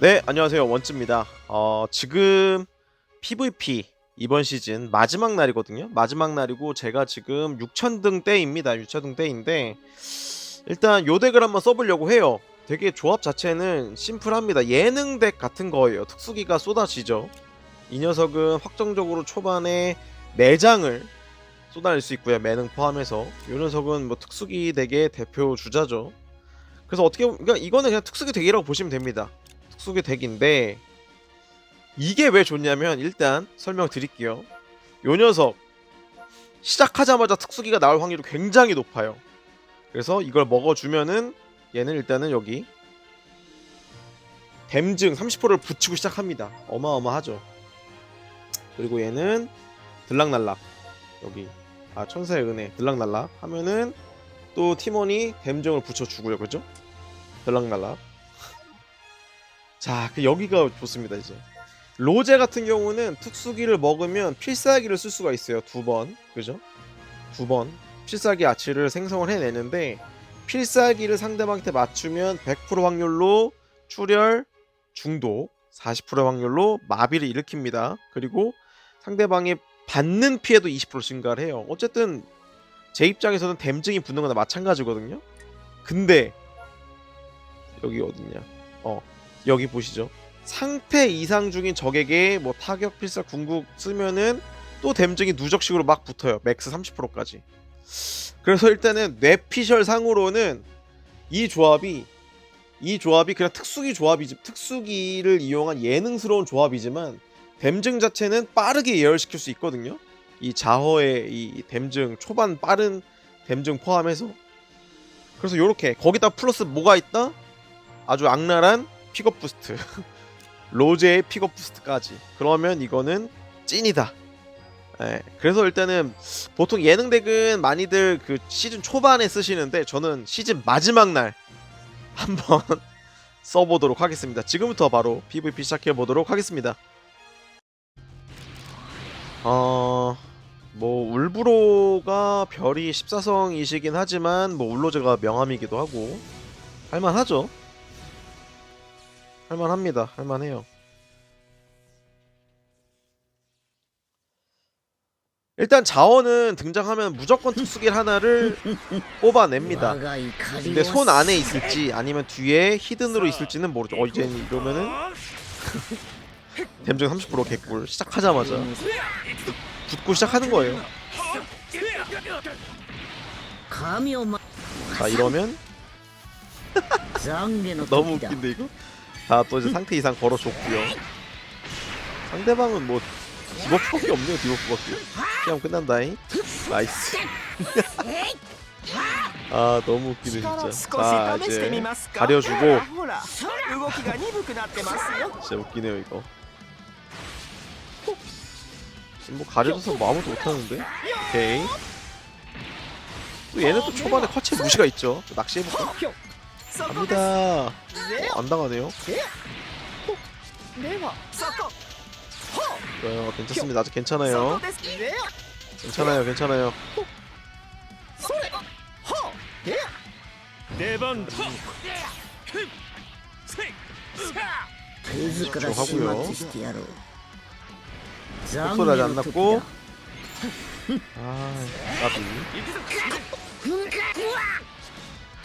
네, 안녕하세요. 원츠입니다. 어, 지금 PVP 이번 시즌 마지막 날이거든요. 마지막 날이고 제가 지금 6천등 때입니다. 6천등 때인데 일단 요 덱을 한번 써보려고 해요. 되게 조합 자체는 심플합니다. 예능 덱 같은 거예요. 특수기가 쏟아지죠. 이 녀석은 확정적으로 초반에 4장을 쏟아낼 수 있고요. 매능 포함해서. 이 녀석은 뭐 특수기 덱의 대표 주자죠. 그래서 어떻게 그러니까 이거는 그냥 특수기 덱이라고 보시면 됩니다. 특수기 덱인데 이게 왜 좋냐면 일단 설명드릴게요. 요 녀석 시작하자마자 특수기가 나올 확률이 굉장히 높아요. 그래서 이걸 먹어주면은 얘는 일단은 여기 댐증 30%를 붙이고 시작합니다. 어마어마하죠. 그리고 얘는 들락날락 여기 아 천사의 은혜 들락날락 하면은 또 팀원이 댐증을 붙여주고요, 그죠? 들락날락 자, 그 여기가 좋습니다, 이제. 로제 같은 경우는 특수기를 먹으면 필살기를 쓸 수가 있어요. 두 번. 그죠? 두 번. 필살기 아치를 생성을 해내는데 필살기를 상대방한테 맞추면 100% 확률로 출혈, 중독, 40% 확률로 마비를 일으킵니다. 그리고 상대방이 받는 피해도 20% 증가를 해요. 어쨌든 제 입장에서는 댐증이 붙는 거나 마찬가지거든요. 근데 여기 어딨냐? 어, 여기 보시죠. 상태 이상 중인 적에게 뭐 타격 필살 궁극 쓰면은 또 댐증이 누적식으로 막 붙어요. 맥스 30%까지. 그래서 일단은 뇌피셜 상으로는 이 조합이 이 조합이 그냥 특수기 조합이지 특수기를 이용한 예능스러운 조합이지만 댐증 자체는 빠르게 예열시킬 수 있거든요. 이 자허의 이 댐증 초반 빠른 댐증 포함해서 그래서 요렇게 거기다 플러스 뭐가 있다? 아주 악랄한 픽업 부스트. 로제의 픽업 부스트까지. 그러면 이거는 찐이다. 예, 그래서 일단은 보통 예능 덱은 많이들 그 시즌 초반에 쓰시는데 저는 시즌 마지막 날 한번 써보도록 하겠습니다. 지금부터 바로 PVP 시작해 보도록 하겠습니다. 어... 뭐 울브로가 별이 14성이시긴 하지만 뭐 울로제가 명함이기도 하고 할만하죠 할만합니다. 할만해요. 일단 자원은 등장하면 무조건 특수길 하나를 뽑아냅니다. 근데 손 안에 있을지 아니면 뒤에 히든으로 있을지는 모르죠. 어 이제 이러면은 댐중 30% 개꿀 시작하자마자 붙고 시작하는 거예요. 자 이러면 너무 웃긴데 이거? 아, 다또 이제 상태 이상 걸어줬고요. 상대방은 뭐 디버프밖에 없네요 디버프밖에. 그냥 끝난다잉. 나이스. 아 너무 웃기네 진짜. 자 이제 가려주고. 진짜 웃기네요 이거. 뭐 가려줘서 뭐 아무도 못하는데? 오케이. 또 얘네 또 초반에 커치 무시가 있죠. 낚시해볼까? 갑니다. 안 당하네요 ではそこ 좋아요 괜찮습니다 아직 そこ 괜찮아요 ですでは 괜찮아요 괜찮아요 それほうで出番だ手塚ら始末してやろう 속소리 아직 안 났고 아 나비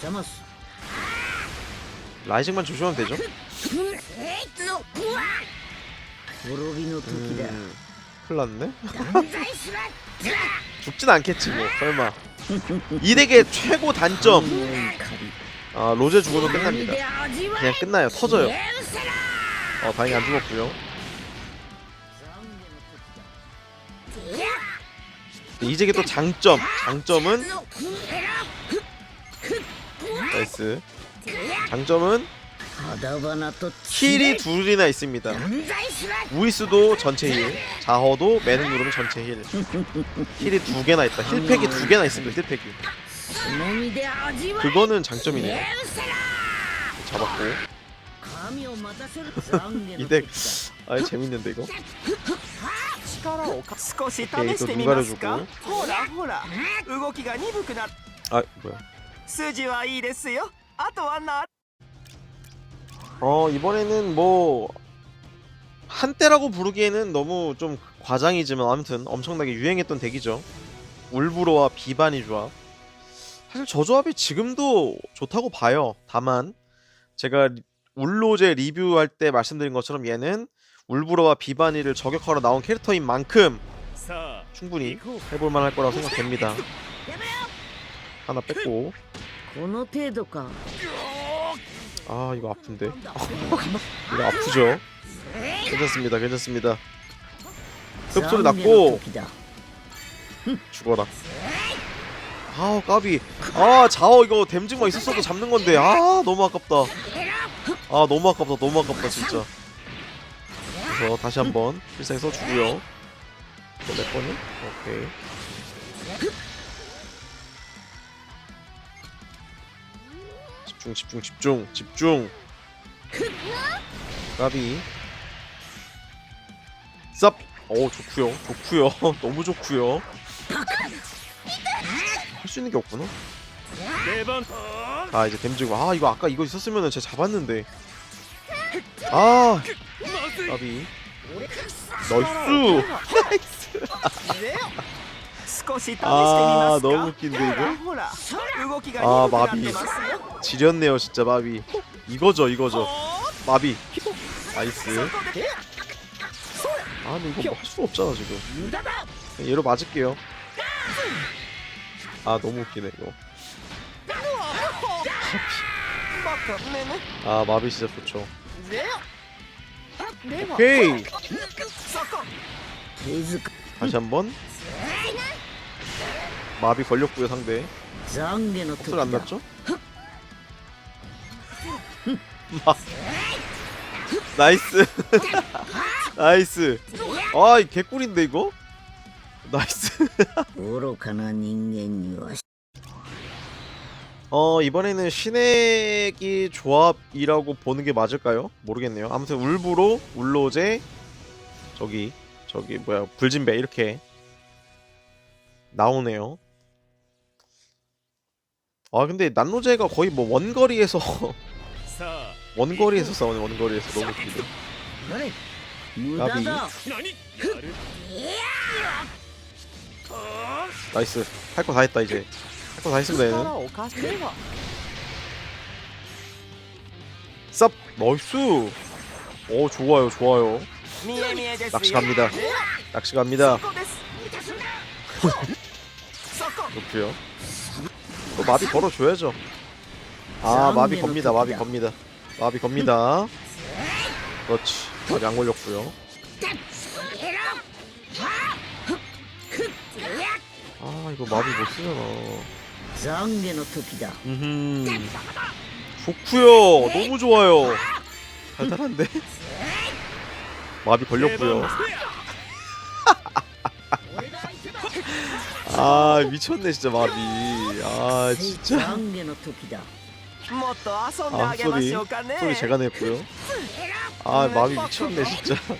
邪魔す 라이징만 조심하면 되죠? 음, 큰일 났네? 죽진 않겠지 뭐. 설마. 이 덱의 최고 단점. 아 로제 죽으면 끝납니다. 그냥 끝나요. 터져요. 어 다행히 안 죽었고요. 이 덱의 또 장점. 장점은? 나이스. 장점은 肌花と 힐이 둘이나 있습니다 우이스도 전체 힐 자허도 매능 누르면 전체 힐 힐이 두 개나 있다 힐팩이 두 개나 있습니다 힐팩이 のみで味わえ 그거는 장점이네요 잡았고 神を待たせる懺悔の 이덱 時 아 재밌는데 이거 力をか少し試えーとしてみますか抜ほらほら動きが鈍くなっ 아 뭐야 筋はいいですよ あとはな 어 이번에는 뭐 한때라고 부르기에는 너무 좀 과장이지만 아무튼 엄청나게 유행했던 덱이죠. 울브로와 비바니 조합. 사실 저 조합이 지금도 좋다고 봐요. 다만 제가 리- 울로제 리뷰할 때 말씀드린 것처럼 얘는 울브로와 비바니를 저격하러 나온 캐릭터인 만큼 さあ 충분히 行こう 해볼 만할 거라고 생각됩니다. 하나 뺐고 この程度か 아 이거 아픈데 이거 아프죠? 괜찮습니다 괜찮습니다 흡소리 懺悔の 났고 時だ 죽어라 아우 까비 아 자어 이거 댐증만 있었어도 잡는 건데 아 너무 아깝다 아 너무 아깝다 너무 아깝다 진짜 그래서 다시 한번 필살기 써주고요 또몇 번이? 오케이 집중 집중 집중 집중. 까비. 쌉! 어 좋구요. 좋구요. 너무 좋구요. 할 수 있는 게 없구나. 아 이제 댐지고. 아 이거 아까 이거 있었으면은 제가 잡았는데. 아. 까비. 널수 나이스. 아 너무 웃긴데 이거? 아 마비 지렸네요 진짜 마비. 이거죠 이거죠. 어? 마비. 나이스. 어? 아 근데 이거 뭐 할 수가 없잖아 지금. 어? 얘로 맞을게요. 아 너무 웃기네 이거. 아 마비 진짜 좋죠. 네. 네. 오케이. 다시 한번. 마비 걸렸고요 상대 懺悔の時 소리 안 だ 났죠? 마 나이스 나이스 아이 개꿀인데 이거 나이스 愚かな人間には 어 이번에는 신액이 조합이라고 보는 게 맞을까요? 모르겠네요 아무튼 울브로 울로제 저기 저기 뭐야 불진배 이렇게 나오네요. 아 근데 난로제가 거의 뭐 원거리에서 원거리에서 싸우는 원거리에서 너무 웃기네. 나비. 나이스. 할 거 다 했다 이제. 할 거 다 했습니다 얘는. 쌉 나이스. 오 좋아요 좋아요. 낚시 갑니다. 낚시 갑니다. 높고요. 또 어, 마비 걸어줘야죠. 아 마비 겁니다. 마비 겁니다. 마비 겁니다. 그렇지. 마비 안 걸렸고요. 아 이거 마비 못 쓰잖아. 음. 좋구요. 너무 좋아요. 달달한데? 마비 걸렸고요. 番 아 미쳤네 진짜 마비 아 진짜 懺悔の時だもっと遊んであげましょうかね 소리 제가 냈고요 아 마비 미쳤네 진짜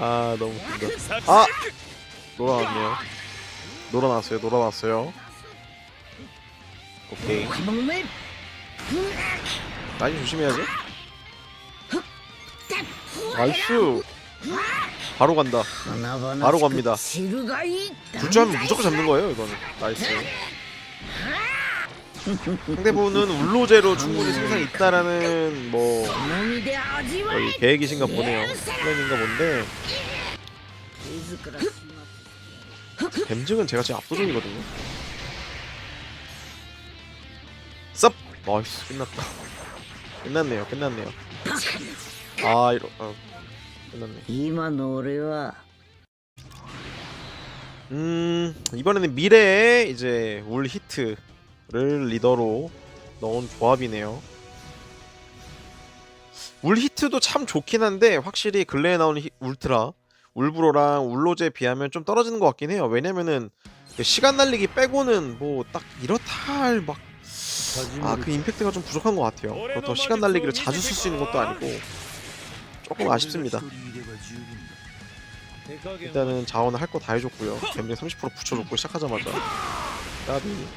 아 너무 웃긴다 さ 아 놀아났네요 놀아났어요 놀아났어요 오케이 この目 많이 조심해야죠 나이스 바로 간다. 바로 갑니다. 굴하면 무조건 잡는 거예요 이거는. 나이스. 상대분은 울로제로 충분히 승산이 있다라는 뭐 계획이신가 보네요. 플랜인가 본데. 뱀증은 제가 제일 압도적이거든요. 쌉! 나이스 끝났다. 끝났네요. 끝났네요. 아 이러. 어. 今の俺は 음 이번에는 미래의 이제 울 히트를 리더로 넣은 조합이네요. 울 히트도 참 좋긴 한데 확실히 근래에 나온 히- 울트라 울브로랑 울로제에 비하면 좀 떨어지는 것 같긴 해요. 왜냐면은 그 시간 날리기 빼고는 뭐 딱 이렇다 할막아 그 임팩트가 좀 부족한 것 같아요. 그렇다고 시간 날리기를 자주 쓸 수 있는 것도 아니고 조금 아쉽습니다. 일단은 자원을 할 거 다 해줬고요. 갬링 30% 붙여줬고 시작하자마자 까비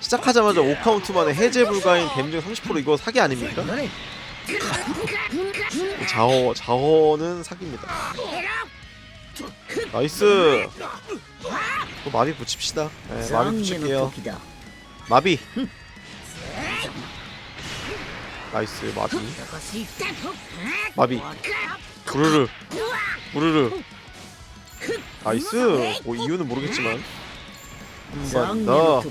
시작하자마자 5카운트 만에 해제 불가인 갬링 30% 이거 사기 아닙니까? 자어 자어는 사기입니다. 나이스 마비 붙입시다 네, 마비 붙일게요 마비 나이스 마비. 마비. 부르르 부르르 나이스. 뭐, 뭐 이유는 모르겠지만. 한번더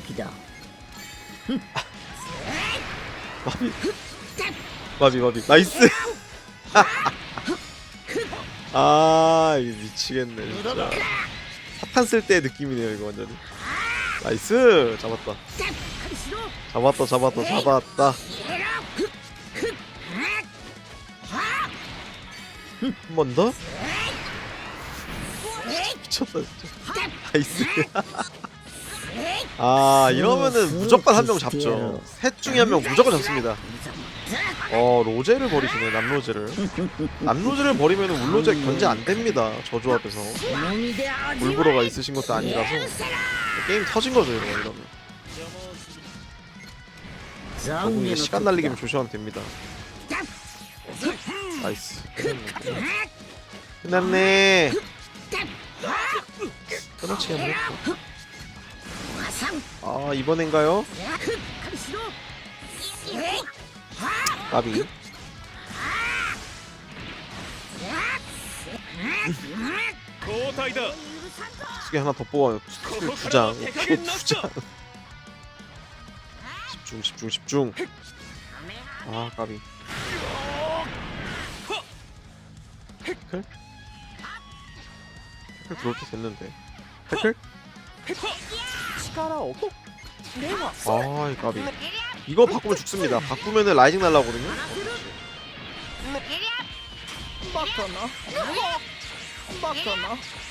음, 마비. 마비 마비. 나이스. 아 이거 미치겠네 진짜. 사탄 쓸 때 느낌이네요 이거 완전히. 나이스. 잡았다. 잡았다 잡았다 잡았다. 한 번 더? 미쳤다 진짜. 나이스. 아 이러면은 무조건 한 명 잡죠. 셋 중에 한 명 무조건 잡습니다. 어 로제를 버리시네 남로제를. 남로제를 버리면 울로제 견제 안됩니다 저조 앞에서. 울브로가 있으신 것도 아니라서. 게임 터진거죠 이러 이러면. 어, 시간 날리기면 조심하면 됩니다. 나이스. 끝났네. 끊어치 안 먹고 아 이번엔가요? 까비. 그 수게 하나 더 뽑아요. 두장. 오케이 두장. 집중 집중 집중. 아 까비. 태클? 태클 들어올 때 됐는데. 태클? 아, 이 까비. 이거 바꾸면 죽습니다. 바꾸면은 라이징 날라오거든요.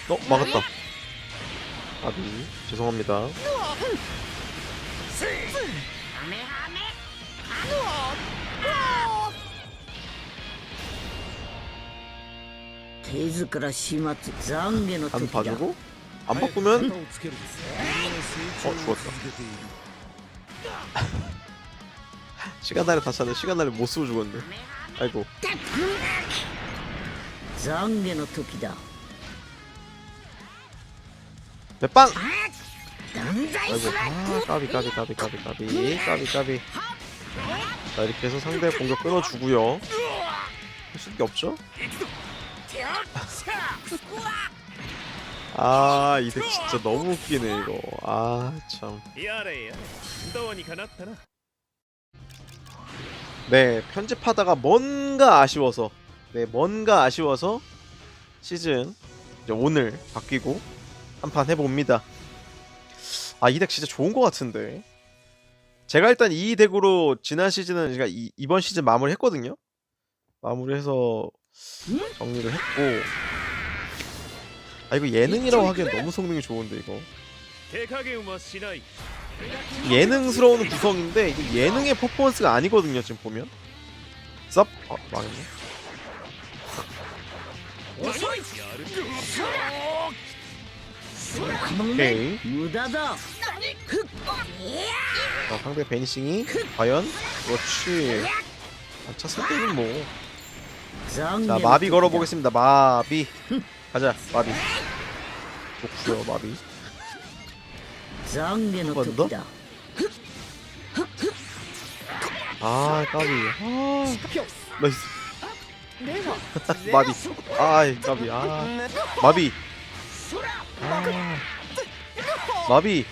어, 막았다. 까비. 죄송합니다. 手塚始末懺悔の 안 時だ 봐주고 안 바꾸면 をつける 어 죽었다. 시간 날에 다시 하네. 시간 날에 못 쓰고 죽었네. 아이고. 懺悔の時だ 네, 빵! 断罪 아이고. 아, 까비, 까비, 까비, 까비, 까비, 까비, 까비. 자, 이렇게 해서 상대 공격 끊어주고요. 할수 게 없죠? 아, 이 덱 진짜 너무 웃기네, 이거. 아, 참. やれやれどうにかなったな 네, 편집하다가 뭔가 아쉬워서, 네, 뭔가 아쉬워서 시즌 이제 오늘 바뀌고 한 판 해봅니다. 아, 이 덱 진짜 좋은 것 같은데. 제가 일단 이 덱으로 지난 시즌은 제가 이, 이번 시즌 마무리 했거든요. 마무리해서 정리를 했고. 아 이거 예능이라고 하기엔 너무 성능이 좋은데 이거. 예능스러운 구성인데 이거 예능의 퍼포먼스가 아니거든요 지금 보면. 썹? 아 어, 망했네. 오케이. 자 상대 베니싱이 과연 그렇지 아, 차 상대는 뭐. 자 마비 걸어보겠습니다. 마비. 가자 마비. 좋구요 마비. 한번 더? 아 까비. 아. 나이스. 마비. 아 까비. 아. 마비. 아. 마비.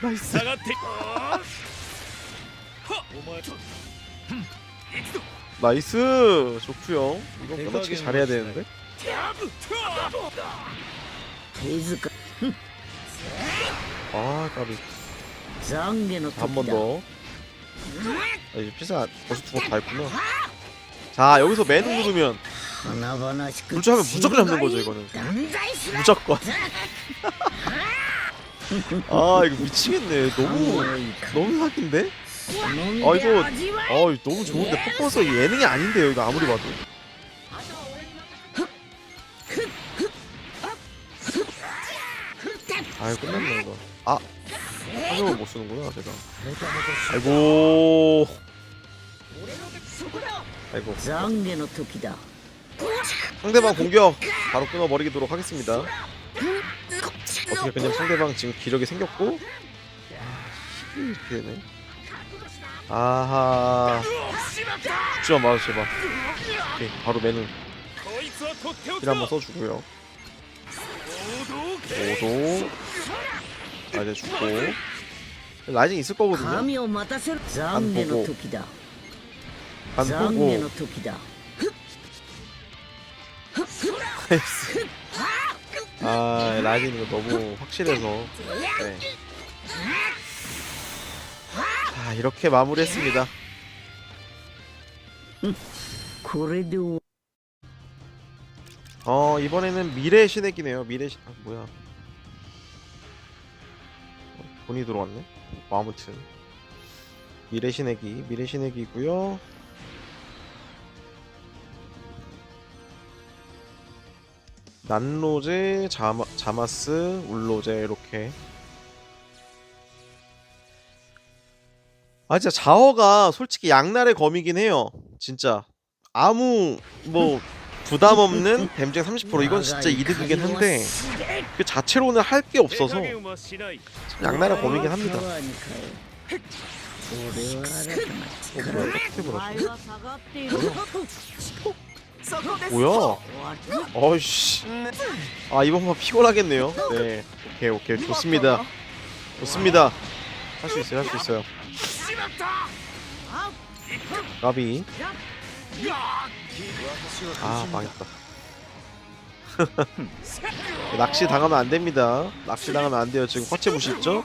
나이스. 나이스! 좋구요 이건 끊어치기 잘해야 되는데? 아 까비. 한 번더. 아, 이제 피사 벌써 두번다 했구나. 자 여기서 맨을 누르면 둘째 하면 무조건 잡는 거죠 이거는. 무조건. 아 이거 미치겠네. 너무 너무 사기인데? 飲み 아 で 이거 味わい 아 너무 좋은데 퍼포먼스 예능이 아닌데요 이거 아무리 봐도. 아유 끝났네 이거. 아 신경을 못 쓰는구나 제가 아이고 아이고 懺悔の時だ 상대방 공격 바로 끊어버리도록 하겠습니다 어떻게 그냥 상대방 지금 기력이 생겼고 아, 이렇게 되네 아하. 죽지만 마아. 제발 오케이 바로 메뉴. 힐 한번 써주고요. 오도 아 이제 죽고. 라이징 있을 거거든요. 안 보고. 안 보고. 아 라이징 이거 너무 확실해서. 네. 이렇게 마무리했습니다. 음, 그래도 어 이번에는 미래 신의기네요. 미래 신 아, 뭐야? 돈이 들어왔네. 뭐, 아무튼 미래 신의기 미래 신의기고요. 난로제, 자마, 자마스, 울로제 이렇게 아 진짜 자허가 솔직히 양날의 검이긴 해요. 진짜 아무 뭐 부담 없는 뱀쟁 30% 이건 진짜 이득이긴 한데 그 자체로는 할 게 없어서 양날의 검이긴 합니다. 뭐야? 어이씨. 아 이번 판 피곤하겠네요. 네. 오케이 오케이 좋습니다. 좋습니다. 할 수 있어요 할 수 있어요. 까비. 아 망했다. 낚시 당하면 안 됩니다. 낚시 당하면 안 돼요. 지금 화채무시 있죠?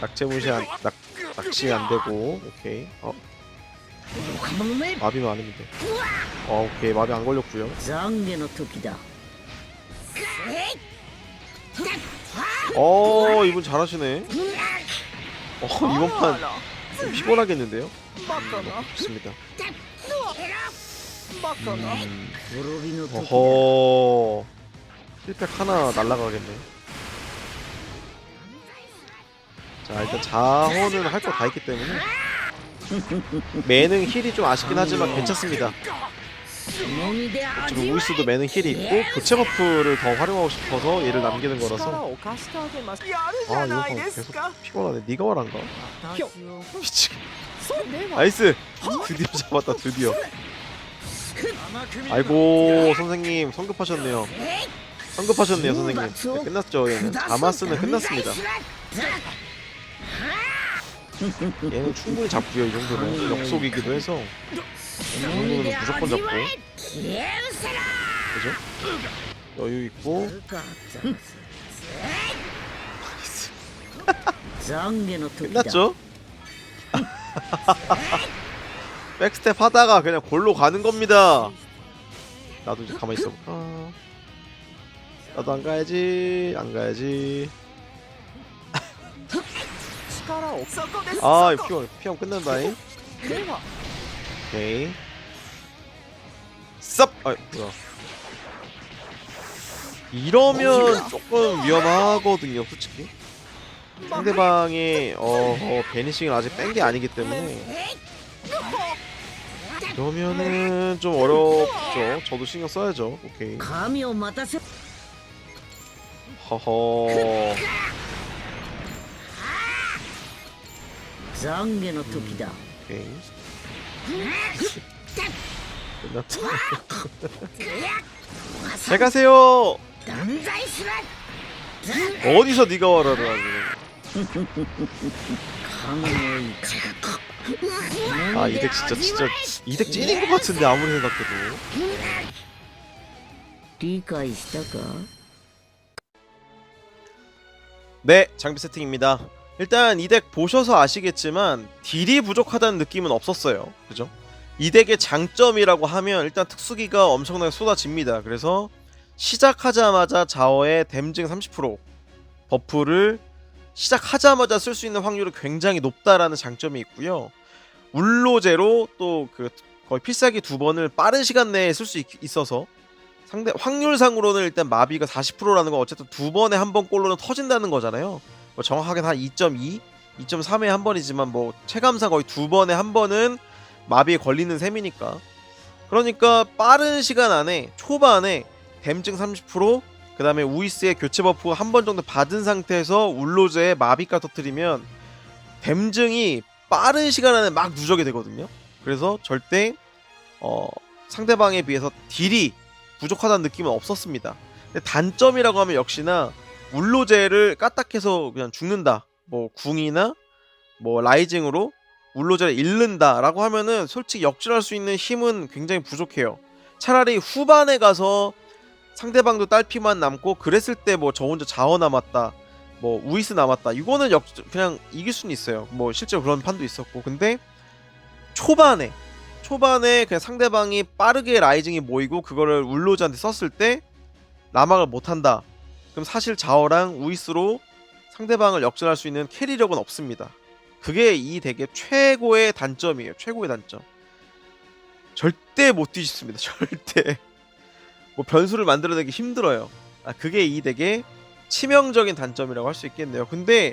낙채무시 안, 낙, 낚시 안 되고. 오케이. 어. 마비만 아니면 돼어 오케이. 마비 안 걸렸구요. 어 이분 잘하시네. 어 이번 판 좀 피곤하겠는데요? 뭐, 좋습니다. 음. 어허. 1팩 하나 날라가겠네. 자, 일단 자원은 할 거 다 했기 때문에. 매는 힐이 좀 아쉽긴 하지만 괜찮습니다. 어차피 우이스도 그렇죠. 매는 힐이 있고 교체 버프를 더 활용하고 싶어서 얘를 남기는 거라서. 아 이거 봐, 계속 피곤하네. 니가 말한가? 미치겠 나이스! 드디어 잡았다 드디어. 아이고 선생님 성급하셨네요. 성급하셨네요 선생님. 네, 끝났죠 얘는. 아마스는 끝났습니다. 얘는 충분히 잡고요 이 정도면. 역속이기도 해서. 중국은 무조건 잡고. 그죠? 여유 있고. 끝났죠? 백스텝 하다가 그냥 골로 가는 겁니다. 나도 이제 가만히 있어볼까? 나도 안 가야지 안 가야지. 아 피하면 피하면 끝난다잉? 오케이 쌉! 아 뭐야 이러면 조금 위험하거든요 솔직히 상대방이 어, 어 베니싱을 아직 뺀 게 아니기 때문에 이러면은 좀 어렵죠 저도 신경 써야죠 오케이 神を待たせ 허허 懺悔の時だ 오케이 끝났다 잘 가세요 断罪しろ 어디서 네가 와라를 하지 神の怒り 아 이덱 진짜 진짜 이덱 찐인 것 같은데 아무리 생각해도 理解したか 네 장비 세팅입니다 일단 이 덱 보셔서 아시겠지만 딜이 부족하다는 느낌은 없었어요 그죠? 이 덱의 장점이라고 하면 일단 특수기가 엄청나게 쏟아집니다 그래서 시작하자마자 자어의 댐증 30% 버프를 시작하자마자 쓸 수 있는 확률이 굉장히 높다라는 장점이 있고요 울로제로 또 그 거의 필살기 두 번을 빠른 시간 내에 쓸 수 있어서 상대 확률상으로는 일단 마비가 40%라는 건 어쨌든 두 번에 한 번 꼴로는 터진다는 거잖아요. 뭐 정확하게는 한2.2 2.3에 한 번이지만 뭐 체감상 거의 두 번에 한 번은 마비에 걸리는 셈이니까 그러니까 빠른 시간 안에 초반에 댐증 30% 그 다음에 우이스의 교체 버프 한 번 정도 받은 상태에서 울로즈의 마비가 터트리면 댐증이 빠른 시간 안에 막 누적이 되거든요. 그래서 절대 어, 상대방에 비해서 딜이 부족하다는 느낌은 없었습니다. 단점이라고 하면 역시나 울로제를 까딱해서 그냥 죽는다. 뭐 궁이나 뭐 라이징으로 울로제를 잃는다라고 하면은 솔직히 역전할 수 있는 힘은 굉장히 부족해요. 차라리 후반에 가서 상대방도 딸피만 남고 그랬을 때 뭐 저 혼자 자원 남았다. 뭐 우이스 남았다. 이거는 역 그냥 이길 수는 있어요. 뭐 실제로 그런 판도 있었고. 근데 초반에 초반에 그냥 상대방이 빠르게 라이징이 모이고 그거를 울로즈한테 썼을 때 라막을 못 한다. 그럼 사실 자어랑 우이스로 상대방을 역전할 수 있는 캐리력은 없습니다. 그게 이 덱의 최고의 단점이에요. 최고의 단점. 절대 못 뒤집습니다. 절대. 뭐 변수를 만들어내기 힘들어요. 아, 그게 이 덱의 치명적인 단점이라고 할 수 있겠네요. 근데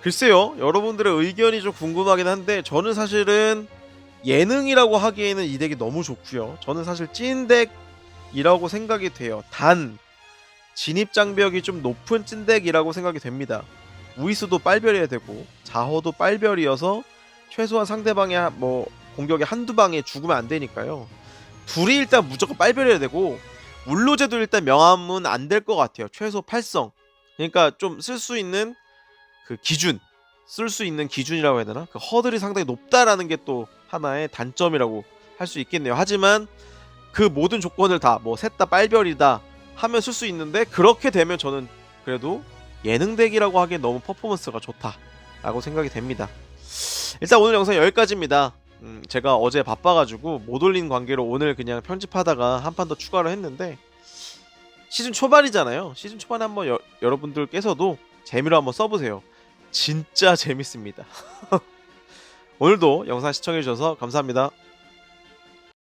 글쎄요. 여러분들의 의견이 좀 궁금하긴 한데 저는 사실은 예능이라고 하기에는 이 덱이 너무 좋고요. 저는 사실 찐 덱이라고 생각이 돼요. 단 진입 장벽이 좀 높은 찐 덱이라고 생각이 됩니다. 우이스도 빨별이어야 되고 자허도 빨별이어서 최소한 상대방의 한- 뭐 공격에 한두 방에 죽으면 안 되니까요. 둘이 일단 무조건 빨별이어야 되고 울로제도 일단 명함은 안 될 것 같아요. 최소 8성. 그러니까 좀 쓸 수 있는 그 기준, 쓸 수 있는 기준이라고 해야 되나? 그 허들이 상당히 높다라는 게 또 하나의 단점이라고 할 수 있겠네요. 하지만 그 모든 조건을 다 뭐 셋 다 빨별이다 하면 쓸 수 있는데 그렇게 되면 저는 그래도 예능 덱이라고 하기엔 너무 퍼포먼스가 좋다라고 생각이 됩니다. 일단 오늘 영상 여기까지입니다. 음, 제가 어제 바빠가지고 못 올린 관계로 오늘 그냥 편집하다가 한 판 더 추가를 했는데 시즌 초반이잖아요. 시즌 초반에 한번 여, 여러분들께서도 재미로 한번 써보세요. 진짜 재밌습니다. 오늘도 영상 시청해주셔서 감사합니다.